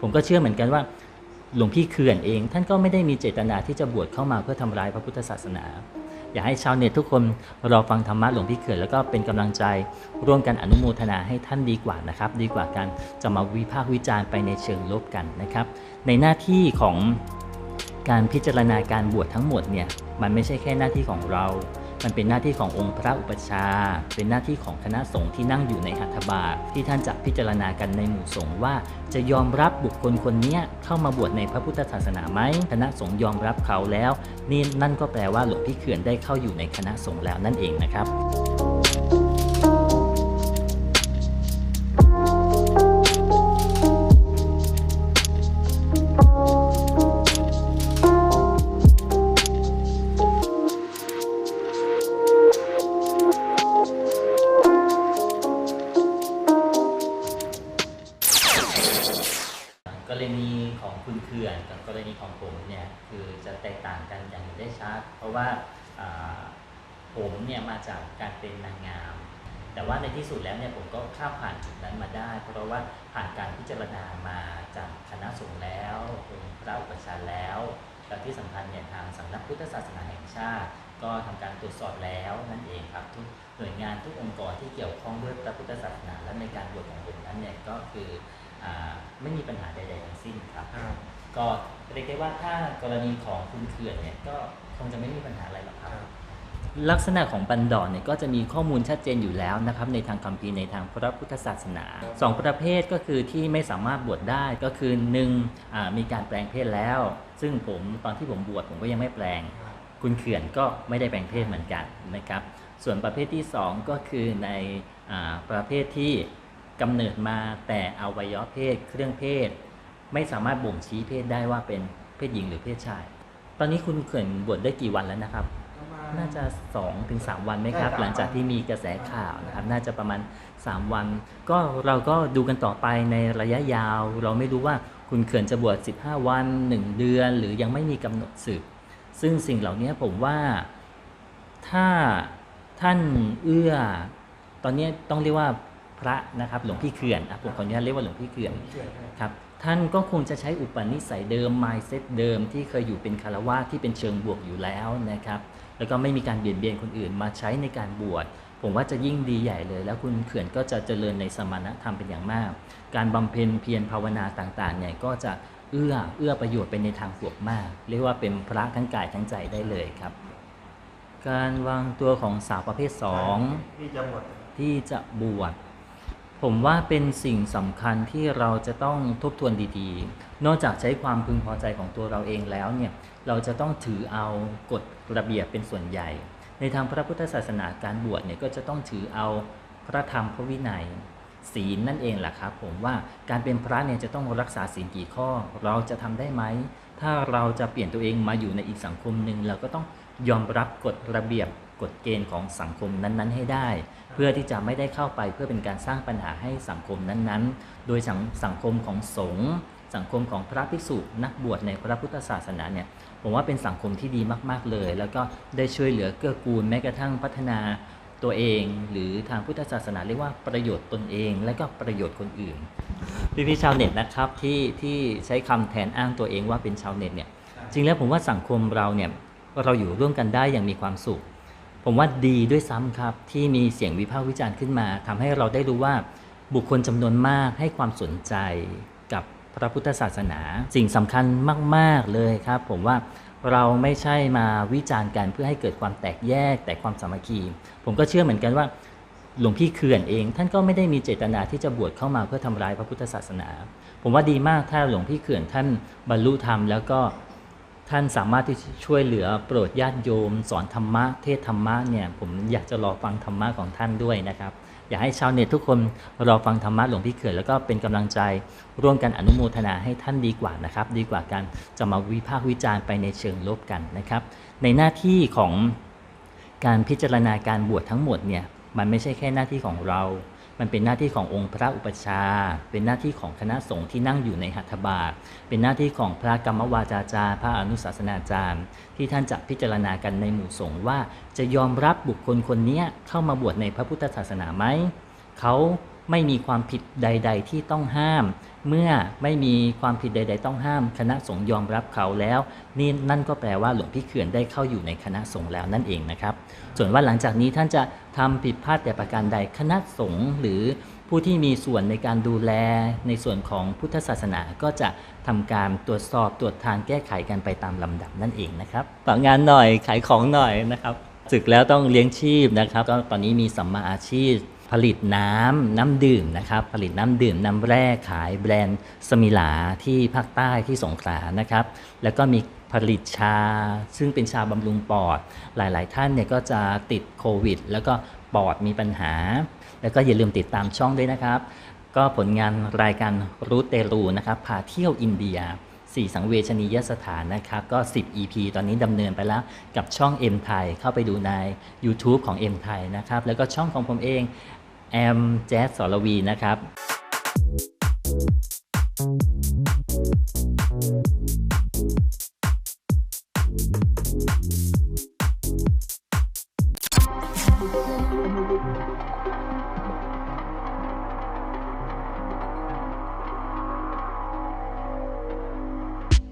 ผมก็เชื่อเหมือนกันว่าหลวงพี่เขื่อนเอง ท่านก็ไม่ได้มีเจตนาที่จะบวชเข้ามาเพื่อทำร้ายพระพุทธศาสนา อยากให้ชาวเน็ตทุกคนรอฟังธรรมะหลวงพี่เขื่อนแล้วก็เป็นกำลังใจร่วมกันอนุโมทนาให้ท่านดีกว่านะครับ ดีกว่าการจะมาวิพากษ์วิจารณ์ไปในเชิงลบกันนะครับ ในหน้าที่ของการพิจารณาการบวชทั้งหมดเนี่ยมันไม่ใช่แค่หน้าที่ของเรา มันเป็นหน้าที่ขององค์พระอุปชา เป็นหน้าที่ของคณะสงฆ์ที่นั่งอยู่ในหัตถบาทที่ท่านจะพิจารณากันในหมู่สงฆ์ว่า จะยอมรับบุคคลคนนี้เข้ามาบวชในพระพุทธศาสนาไหมคณะสงฆ์ยอมรับเขาแล้ว นี่นั่นก็แปลว่าหลวงพี่เขื่อนได้เข้าอยู่ในคณะสงฆ์แล้วนั่นเองนะครับ กรณีของคุณเขื่อนกับกรณีของผมเนี่ยคือจะแตกต่างกันอย่างเห็นได้ชัดเพราะว่าผมเนี่ยมาจากการเป็นนางงาม แต่ว่าในที่สุดแล้วเนี่ยผมก็ข้ามผ่านจุดนั้นมาได้ เพราะว่าผ่านการพิจารณามาจากคณะสงฆ์แล้วองค์พระอุปชาแล้วและที่สำคัญเนี่ยทางสำนักพุทธศาสนาแห่งชาติ ก็ทำการตรวจสอบแล้วนั่นเองครับทุกหน่วยงานทุกองค์กรที่เกี่ยวข้องด้วยพระพุทธศาสนาและในการบวชของผมนั้นเนี่ยก็คือ ไม่มีปัญหาใดๆทั้งสิ้นครับ ก็เรียกได้ว่าถ้ากรณีของคุณเขื่อนเนี่ยก็คงจะไม่มีปัญหาอะไรหรอกครับ ลักษณะของบันดอนเนี่ยก็จะมีข้อมูลชัดเจนอยู่แล้วนะครับ ในทางคัมภีร์ในทางพระพุทธศาสนาสองประเภทก็คือที่ไม่สามารถบวชได้ก็คือหนึ่งอ่ามีการแปลงเพศแล้ว ซึ่งผมตอนที่ผมบวชผมก็ยังไม่แปลง คุณเขื่อนก็ไม่ได้แปลงเพศเหมือนกันนะครับ ส่วนประเภทที่ 2 ก็คือในอ่าประเภทที่ กำเนิดมาแต่อวัยวะเพศเครื่องเพศ ไม่สามารถบ่งชี้เพศได้ว่าเป็นเพศหญิงหรือเพศชาย ตอนนี้คุณเขื่อนบวชได้กี่วันแล้วนะครับ น่าจะ2-3ถึง3วันไหมครับใช่ครับ หลังจากที่มีกระแสข่าวนะครับ น่าจะประมาณ 3 วัน ก็เราก็ดูกันต่อไปในระยะยาว เราไม่รู้ว่าคุณเขื่อนจะบวช15 วัน 1 เดือน หรือยังไม่มีกำหนดศึก ซึ่งสิ่งเหล่านี้ผมว่าถ้าท่านเอื้อ ตอนนี้ต้องเรียกว่า พระนะครับหลวงพี่เขื่อนอะผมขออนุญาตเรียกว่าหลวงพี่เขื่อนครับท่านก็คงจะใช้อุปนิสัยเดิม mindset เดิมที่เคยอยู่เป็นคารวะที่เป็นเชิงบวกอยู่แล้วนะครับแล้วก็ไม่มีการเบียดเบียนคนอื่นมาใช้ในการบวชผมว่าจะยิ่งดีใหญ่เลย แล้วคุณเขื่อนก็จะเจริญในสมณธรรมเป็นอย่างมาก การบำเพ็ญเพียรภาวนาต่างๆเนี่ยก็จะเอื้อเอื้อประโยชน์ไปในทางบวกมาก เรียกว่าเป็นพระทั้งกายทั้งใจได้เลยครับ การวางตัวของสาวประเภทสองที่จะหมดที่จะบวช ผมว่าเป็นสิ่งสำคัญที่เราจะต้องทบทวนดีๆ นอกจากใช้ความพึงพอใจของตัวเราเองแล้วเนี่ยเราจะต้องถือเอากฎระเบียบเป็นส่วนใหญ่ ในทางพระพุทธศาสนาการบวชเนี่ยก็จะต้องถือเอาพระธรรมพระวินัยศีลนั่นเองแหละครับผมว่าการเป็นพระเนี่ยจะต้องรักษาศีลกี่ข้อ เราจะทำได้ไหม ถ้าเราจะเปลี่ยนตัวเองมาอยู่ในอีกสังคมหนึ่งเราก็ต้องยอมรับกฎระเบียบ กฎเกณฑ์ของสังคมนั้นๆ ให้ได้ เพื่อที่จะไม่ได้เข้าไปเพื่อเป็นการสร้างปัญหาให้สังคมนั้นๆ โดยสังสังคมของสงฆ์สังคมของพระภิกษุนักบวชในพระพุทธศาสนาเนี่ยผมว่าเป็นสังคมที่ดีมากๆเลย แล้วก็ได้ช่วยเหลือเกื้อกูลแม้กระทั่งพัฒนาตัวเอง หรือทางพุทธศาสนาเรียกว่าประโยชน์ตนเอง และก็ประโยชน์คนอื่นพี่พี่ๆชาวเน็ตนะครับที่ที่ใช้คำแทนอ้างตัวเองว่าเป็นชาวเน็ตเนี่ยจริงแล้วผมว่าสังคมเราเนี่ยเราอยู่ร่วมกันได้อย่างมีความสุข ผมว่าดีด้วยซ้ำครับ ที่มีเสียงวิพากษ์วิจารณ์ขึ้นมาทำให้เราได้รู้ว่าบุคคลจำนวนมากให้ความสนใจกับพระพุทธศาสนา สิ่งสำคัญมาก ๆ เลยครับ ผมว่าเราไม่ใช่มาวิจารณ์กันเพื่อให้เกิดความแตกแยก แต่ความสามัคคี ผมก็เชื่อเหมือนกันว่าหลวงพี่เขื่อนเอง ท่านก็ไม่ได้มีเจตนาที่จะบวชเข้ามาเพื่อทำร้ายพระพุทธศาสนา ผมว่าดีมากถ้าหลวงพี่เขื่อนท่านบรรลุธรรมแล้วก็ ท่านสามารถที่จะช่วยเหลือโปรดญาติโยม สอนธรรมะ เทศธรรมะเนี่ยผมอยากจะรอฟังธรรมะของท่านด้วยนะครับ อยากให้ชาวเน็ตทุกคนรอฟังธรรมะหลวงพี่เขื่อนแล้วก็เป็นกำลังใจร่วมกันอนุโมทนาให้ท่านดีกว่านะครับ ดีกว่าการจะมาวิพากษ์วิจารณ์ไปในเชิงลบกันนะครับ ในหน้าที่ของการพิจารณาการบวชทั้งหมดเนี่ยมันไม่ใช่แค่หน้าที่ของเรา มันเป็นหน้าที่ขององค์พระอุปชา เป็นหน้าที่ของคณะสงฆ์ที่นั่งอยู่ในหัตถบาทเป็นหน้าที่ของพระกรรมวาจาจารย์ พระอนุศาสนาจารย์ ที่ท่านจะพิจารณากันในหมู่สงฆ์ว่าจะยอมรับบุคคลคนนี้เข้ามาบวชในพระพุทธศาสนาไหมเขา ไม่มีความผิดใด ๆ ที่ต้องห้าม เมื่อไม่มีความผิดใด ๆ ต้องห้าม คณะสงฆ์ยอมรับเขาแล้ว นี่นั่นก็แปลว่าหลวงพี่เขื่อนได้เข้าอยู่ในคณะสงฆ์แล้วนั่นเองนะครับ ส่วนว่าหลังจากนี้ท่านจะทำผิดพลาดแต่ประการใดคณะสงฆ์หรือผู้ที่มีส่วนในการดูแลในส่วนของพุทธศาสนาก็จะทำการตรวจสอบตรวจทานแก้ไขกันไปตามลำดับนั่นเองนะครับฝากงานหน่อยขายของหน่อยนะครับศึกแล้วต้องเลี้ยงชีพนะครับก็ตอนนี้มีสัมมาอาชีพ ผลิตน้ำน้ำดื่มนะครับผลิตน้ำดื่มน้ำแร่ขายแบรนด์สมิลาที่ภาคใต้ที่สงขลานะครับ แล้วก็มีผลิตชา ซึ่งเป็นชาบำรุงปอด หลาย ๆ ท่านเนี่ยก็จะติดโควิด แล้วก็ปอดมีปัญหา แล้วก็อย่าลืมติดตามช่องด้วยนะครับ ก็ผลงานรายการรูทเตรูนะครับพาเที่ยวอินเดียสี่สังเวชนียสถานนะครับ ก็ 10 EP ตอนนี้ดำเนินไปแล้วกับช่อง M ไทยเข้าไปดูใน YouTube ของ M ไทยนะครับ แล้วก็ช่องของผมเอง แอมแจ๊สสรวีนะครับ